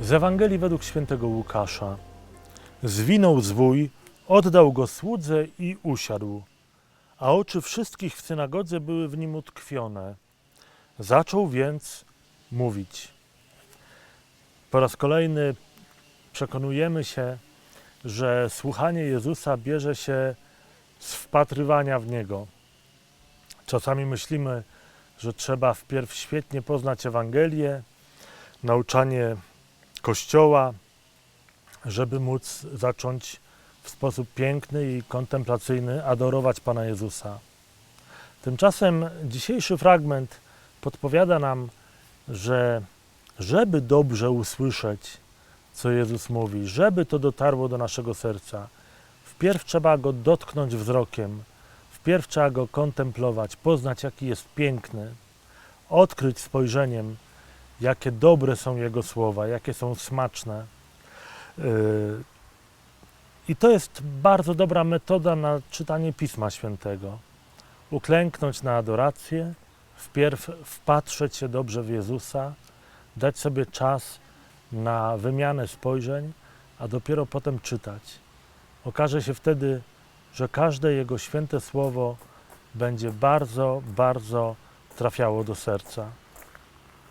Z Ewangelii według świętego Łukasza. Zwinął zwój, oddał go słudze i usiadł, a oczy wszystkich w synagodze były w nim utkwione. Zaczął więc mówić. Po raz kolejny przekonujemy się, że słuchanie Jezusa bierze się z wpatrywania w Niego. Czasami myślimy, że trzeba wpierw świetnie poznać Ewangelię, nauczanie Kościoła, żeby móc zacząć w sposób piękny i kontemplacyjny adorować Pana Jezusa. Tymczasem dzisiejszy fragment podpowiada nam, że żeby dobrze usłyszeć, co Jezus mówi, żeby to dotarło do naszego serca, wpierw trzeba go dotknąć wzrokiem, wpierw trzeba go kontemplować, poznać, jaki jest piękny, odkryć spojrzeniem, jakie dobre są Jego słowa, jakie są smaczne. Yy, I to jest bardzo dobra metoda na czytanie Pisma Świętego. Uklęknąć na adorację, wpierw wpatrzeć się dobrze w Jezusa, dać sobie czas na wymianę spojrzeń, a dopiero potem czytać. Okaże się wtedy, że każde Jego święte słowo będzie bardzo, bardzo trafiało do serca.